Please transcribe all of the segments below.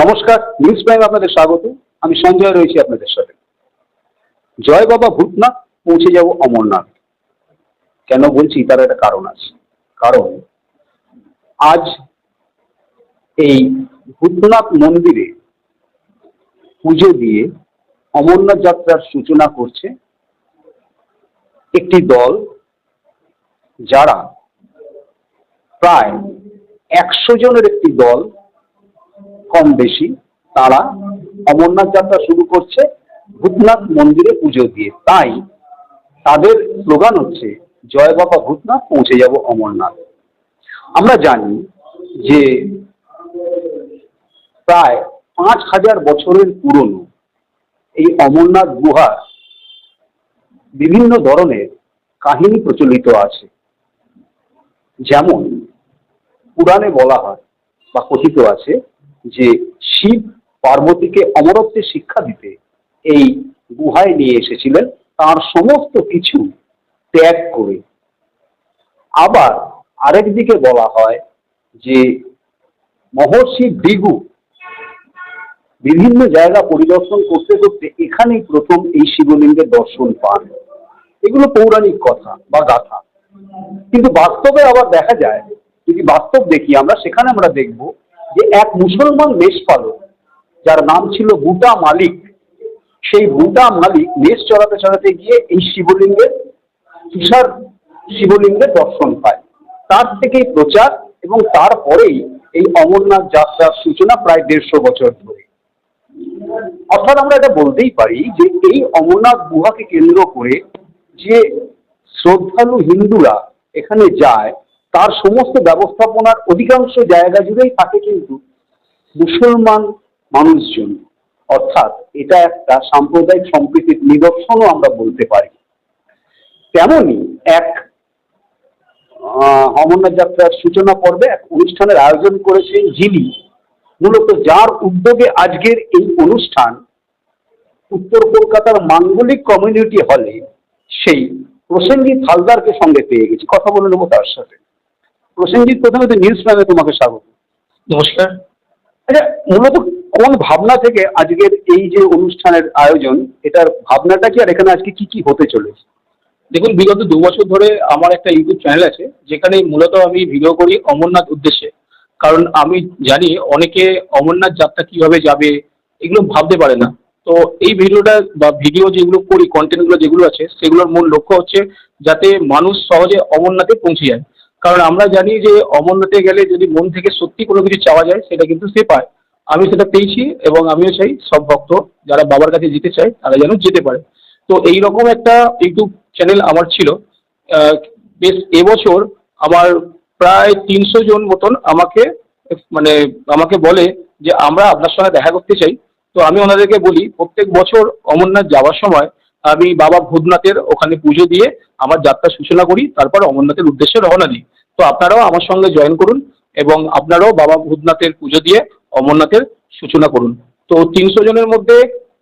নমস্কার news prime আপনাদের স্বাগত। আমি সঞ্জয় রয়েছি আপনাদের সাথে। জয় বাবা ভূতনাথ পৌঁছে যাব অমরনাথ। কেন বলছি, তার একটা কারণ আছে। কারণ আজ এই ভূতনাথ মন্দিরে পুজো দিয়ে অমরনাথ যাত্রার সূচনা করছে একটি দল যারা প্রায় একশো জনের একটি দল কম বেশি, তারা অমরনাথ যাত্রা শুরু করছে, ভূতনাথ মন্দিরে পুজো দিয়ে। তাই তাদের স্লোগান হচ্ছে, জয় বাবা ভূতনাথ, পৌঁছে যাব অমরনাথ। আমরা জানি যে প্রায় পাঁচ হাজার বছরের পুরনো এই অমরনাথ গুহার বিভিন্ন ধরনের কাহিনী প্রচলিত আছে। যেমন পুরাণে বলা হয় বা কথিত আছে যে শিব পার্বতীকে অমরত্বের শিক্ষা দিতে এই গুহায় নিয়ে এসেছিলেন, তার সমস্ত কিছু ত্যাগ করে। আবার আরেক দিকে বলা হয় যে মহর্ষি ভৃগু বিভিন্ন জায়গা পরিদর্শন করতে করতে এখানেই প্রথম এই শিবলিঙ্গের দর্শন পান। এগুলো পৌরাণিক কথা বা গাথা। কিন্তু বাস্তবে আবার দেখা যায়, যদি বাস্তব দেখি আমরা, সেখানে আমরা দেখব যে এক মুসলমান দেশপালক যার নাম ছিল বুটা মালিক, সেই বুটা মালিক মেষ চড়াতে চড়াতে গিয়ে এই শিবলিঙ্গের, তুষার শিবলিঙ্গের দর্শন পায়। তার থেকেই প্রচার এবং তারপরেই এই অমরনাথ যাত্রার সূচনা প্রায় দেড়শো বছর ধরে। অর্থাৎ আমরা এটা বলতেই পারি যে এই অমরনাথ গুহাকে কেন্দ্র করে যে শ্রদ্ধালু হিন্দুরা এখানে যায় তার সমস্ত ব্যবস্থাপনার অধিকাংশ জায়গা জুড়েই থাকে কিন্তু মুসলমান মানুষজন। অর্থাৎ এটা একটা সাম্প্রদায়িক সম্প্রীতির নিদর্শনও আমরা বলতে পারি। তেমনই এক অমরনাথ যাত্রার সূচনা পর্বে এক অনুষ্ঠানের আয়োজন করেছেন যিনি মূলত যার উদ্যোগে আজকের এই অনুষ্ঠান উত্তর কলকাতার মাঙ্গলিক কমিউনিটি হলে সেই প্রসেনজিৎ হালদারকে সঙ্গে পেয়ে গেছি। কথা বলে নেব তার সাথে। প্রসেনজিৎ প্রথমে তো নিউজ প্যানে তোমাকে স্বাগত। নমস্কার। আচ্ছা মূলত কোন ভাবনা থেকে আজকের এই যে অনুষ্ঠানের আয়োজন এটার ভাবনাটা কি আর এখানে আজকে কি কি হতে চলেছে? দেখুন বিগত দু বছর ধরে আমার একটা ইউটিউব চ্যানেল আছে যেখানে মূলত আমি ভিডিও করি অমরনাথ উদ্দেশ্যে। কারণ আমি জানি অনেকে অমরনাথ যাত্রা কীভাবে যাবে এগুলো ভাবতে পারে না। তো এই ভিডিওটা বা ভিডিও যেগুলো করি কন্টেন্টগুলো যেগুলো আছে সেগুলোর মূল লক্ষ্য হচ্ছে যাতে মানুষ সহজে অমরনাথে পৌঁছে যায়। কারণ আমরা জানি যে অমরনাথে গেলে যদি মন থেকে সত্যি কোনো কিছু চাওয়া যায়, সেটা কিন্তু সে পায়। আমি সেটা পেয়েছি এবং আমিও চাই সব ভক্ত যারা বাবার কাছে যেতে চায়, তারা যেন যেতে পারে। তো এই রকম একটা ইউটিউব চ্যানেল আমার ছিল। বেশ এবছর আমার প্রায় তিনশো জন মতন আমাকে মানে আমাকে বলে যে আমরা আপনার সঙ্গে দেখা করতে চাই। তো আমি ওনাদেরকে বলি, প্রত্যেক বছর অমরনাথ যাওয়ার সময় আমি বাবা ভূতনাথের ওখানে পুজো দিয়ে আমার যাত্রা সূচনা করি, তারপর অমরনাথের উদ্দেশ্যে রওনা দিই। তো আপনারাও আমার সঙ্গে জয়েন করুন এবং আপনারাও বাবা ভূতনাথের পুজো দিয়ে অমরনাথের সূচনা করুন। তো তিনশো জনের মধ্যে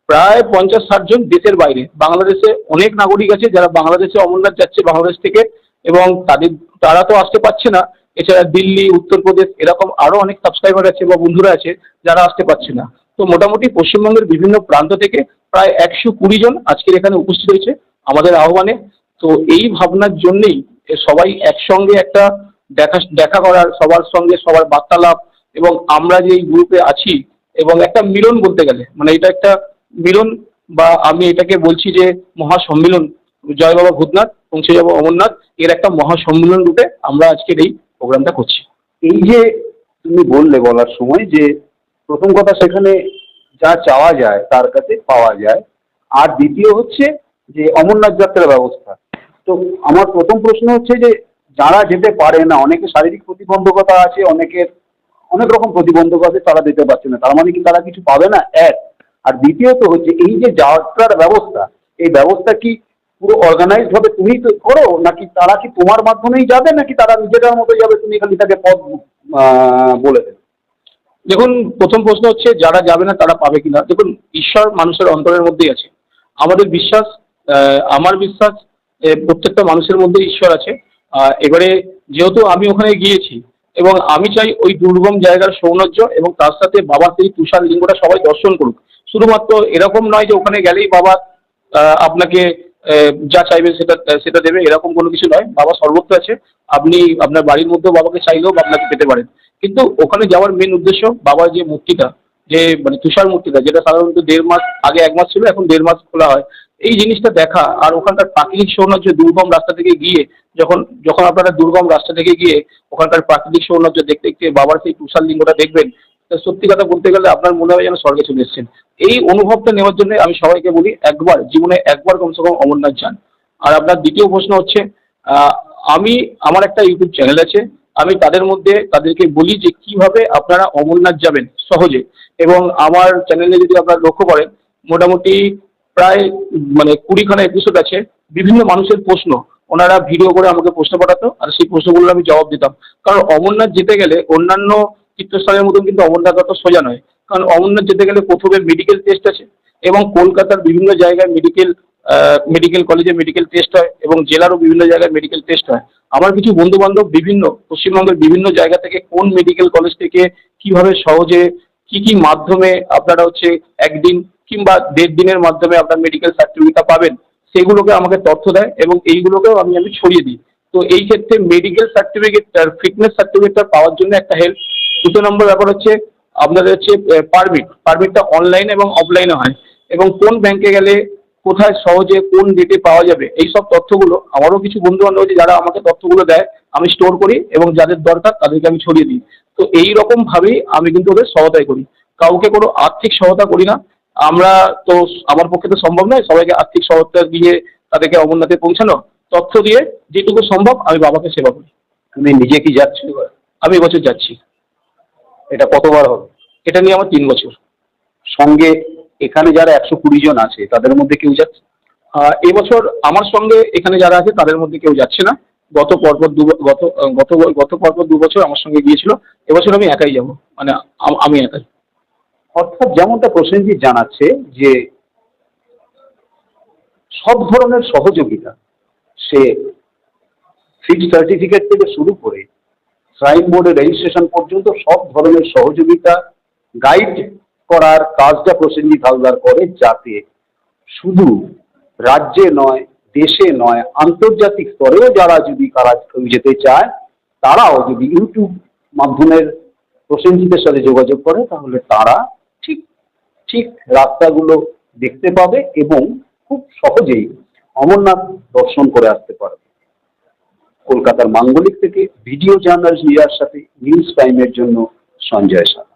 প্রায় পঞ্চাশ ষাট জন দেশের বাইরে, বাংলাদেশে অনেক নাগরিক আছে যারা বাংলাদেশে অমরনাথ যাচ্ছে বাংলাদেশ থেকে এবং তাদের, তারা তো আসতে পারছে না এছাড়া দিল্লি, উত্তরপ্রদেশ এরকম আরও অনেক সাবস্ক্রাইবার আছে বা বন্ধুরা আছে যারা আসতে পারছে না। তো মোটামুটি পশ্চিমবঙ্গের বিভিন্ন প্রান্ত থেকে প্রায় একশো কুড়ি জন আজকের এখানে উপস্থিত হয়েছে আমাদের আহ্বানে। তো এই ভাবনার জন্যেই সবাই একসঙ্গে একটা দেখা দেখা করার, সবার সঙ্গে সবার বার্তালাপ এবং আমরা যে এই গ্রুপে আছি এবং একটা মিলন বলতে গেলে মানে এটা একটা মিলন বা আমি এটাকে বলছি যে মহাসম্মিলন। জয় বাবা ভূতনাথ, পৌঁছে যাব অমরনাথ। এর একটা মহাসম্মিলন রূপে আমরা আজকের এই প্রোগ্রামটা করছি। এই যে তুমি বললে বলার সময় যে প্রথম কথা সেখানে যা চাওয়া যায় তার কাছে পাওয়া যায়। আর দ্বিতীয় হচ্ছে যে অমরনাথ যাত্রার ব্যবস্থা। তো আমার প্রথম প্রশ্ন হচ্ছে যে যারা যেতে পারে না, অনেকে শারীরিক প্রতিবন্ধকতা আছে, অনেকের অনেক রকম প্রতিবন্ধকতা আছে, তারা যেতে পারছে না। তার মানে কি তারা কিছু পাবে না? এক। আর দ্বিতীয়ত হচ্ছে এই যে যাত্রার ব্যবস্থা, এই ব্যবস্থা কি পুরো অর্গানাইজড ভাবে তুমি তো করো, নাকি তারা কি তোমার মাধ্যমেই যাবে, নাকি তারা নিজেদের মতো যাবে, তুমি খালি তাকে পদ বলে দেবে? দেখুন, প্রথম প্রশ্ন হচ্ছে যারা যাবে না, তারা পাবে কিনা? দেখুন, ঈশ্বর মানুষের অন্তরের মধ্যেই আছে। আমাদের বিশ্বাস আমার বিশ্বাস প্রত্যেকটা মানুষের মধ্যে ঈশ্বর আছে। এবারে যেহেতু আমি ওখানে গিয়েছি, এবং আমি চাই ওই দুর্গম জায়গার সৌন্দর্য, এবং তার সাথে বাবার সেই তুষার লিঙ্গটা সবাই দর্শন করুক। শুধুমাত্র এরকম নয় যে ওখানে গেলেই বাবা আপনাকে যা চাইবে সেটা সেটা দেবে, এরকম কোনো কিছু নয়। বাবা সর্বত্র আছে। আপনি আপনার বাড়ির মধ্যেও বাবাকে চাইলেও আপনাকে পেতে পারেন। কিন্তু ওখানে যাওয়ার মেন উদ্দেশ্য বাবার যে মূর্তিটা, যে মানে তুষার মূর্তিটা, যেটা সাধারণত দেড় মাস আগে, এক মাস ছিল, এখন দেড় মাস খোলা হয়, এই জিনিসটা দেখা। আর ওখানকার প্রাকৃতিক সৌন্দর্য দুর্গম রাস্তা থেকে গিয়ে, যখন যখন আপনারা দুর্গম রাস্তা থেকে গিয়ে ওখানকার প্রাকৃতিক সৌন্দর্য দেখতে দেখতে বাবার সেই তুষার লিঙ্গটা দেখবেন সত্যি কথা বলতে গেলে আপনার মনে হবে যেন স্বর্গে চলে এসেছেন। এই অনুভবটা নেওয়ার জন্য আমি সবাইকে বলি, একবার, জীবনে একবার কমসে কম অমরনাথ যান। আর আপনার দ্বিতীয় প্রশ্ন হচ্ছে আমি, আমার একটা ইউটিউব চ্যানেল আছে, আমি তাদের মধ্যে তাদেরকে বলি যে কীভাবে আপনারা অমরনাথ যাবেন সহজে। এবং আমার চ্যানেলে যদি আপনারা লক্ষ্য করেন, মোটামুটি প্রায় মানে কুড়িখানা এপিসোড আছে, বিভিন্ন মানুষের প্রশ্ন। ওনারা ভিডিও করে আমাকে প্রশ্ন পাঠাতো, আর সেই প্রশ্নগুলোর আমি জবাব দিতাম। কারণ অমরনাথ যেতে গেলে অন্যান্য তীর্থস্থানের মতন কিন্তু অমরনাথ অত সোজা নয়। কারণ অমরনাথ যেতে গেলে প্রথমে মেডিকেল টেস্ট আছে এবং কলকাতার বিভিন্ন জায়গায় মেডিকেল মেডিকেল কলেজে মেডিকেল টেস্ট হয় এবং জেলারও বিভিন্ন জায়গায় মেডিকেল টেস্ট হয়। আমার কিছু বন্ধু বান্ধব বিভিন্ন, পশ্চিমবঙ্গের বিভিন্ন জায়গা থেকে কোন মেডিকেল কলেজ থেকে কীভাবে সহজে, কি কি মাধ্যমে আপনারা হচ্ছে একদিন কিংবা দেড় দিনের মাধ্যমে আপনার মেডিকেল সার্টিফিকেটটা পাবেন, সেগুলোকে আমাকে তথ্য দেয় এবং এইগুলোকেও আমি আমি ছড়িয়ে দিই। তো এই ক্ষেত্রে মেডিকেল সার্টিফিকেট ফিটনেস সার্টিফিকেটটা পাওয়ার জন্য একটা হেল্প দুটো নম্বর ব্যাপার হচ্ছে আপনাদের হচ্ছে পারমিট পারমিটটা অনলাইন এবং অফলাইনে হয়। এবং কোন ব্যাংকে গেলে কোথায় সহজে কোন ডেটে পাওয়া যাবে এই সব তথ্যগুলো আমারও কিছু বন্ধু বান্ধব আছে যারা আমাকে তথ্যগুলো দেয় আমি স্টোর করি এবং যাদের দরকার তাদেরকে আমি ছড়িয়ে দিই। তো এই রকম ভাবেই আমি কিন্তু ওদের সহায়তায় করি। কাউকে কোনো আর্থিক সহায়তা করি না। আমরা তো আমার পক্ষে তো সম্ভব নয় সবাইকে আর্থিক সহায়তা দিয়ে তাদেরকে অমরনাথে পৌঁছানো। তথ্য দিয়ে যেটুকু সম্ভব আমি বাবাকে সেবা করি। তুমি নিজে কি যাচ্ছ? আমি এবছর যাচ্ছি। এটা কতবার হবে? এটা নিয়ে আমার তিন বছর। সঙ্গে এখানে যারা একশো কুড়ি জন আছে, তাদের মধ্যে কেউ যাচ্ছে? এবছর আমার সঙ্গে এখানে যারা আছে, তাদের মধ্যে কেউ যাচ্ছে না। গত পরপর দু গত গত গত পরপর দু বছর আমার সঙ্গে গিয়েছিল। এবছর আমি একাই যাব। মানে আমি একাই। অর্থাৎ যেমনটা প্রসেনজিৎ জানাচ্ছে যে সব ধরনের সহযোগিতা সে ফিট সার্টিফিকেট থেকে শুরু করে শ্রাইন বোর্ডের রেজিস্ট্রেশন পর্যন্ত সব ধরনের সহযোগিতা গাইড করার কাজটা প্রসেনজিৎ হালদার করে যাতে শুধু রাজ্যে নয়, দেশে নয়, আন্তর্জাতিক স্তরেও যারা যদি কারা যেতে চায়, তারাও যদি ইউটিউব মাধ্যমের প্রসেনজিতের সাথে যোগাযোগ করে, তাহলে তারা ঠিক ঠিক রাস্তাগুলো দেখতে পাবে এবং খুব সহজেই অমরনাথ দর্শন করে আসতে পারবে। কলকাতার মাঙ্গলিক থেকে ভিডিও জার্নাল রিয়ার সাথে নিউজ টাইমের জন্য সঞ্জয় শাহ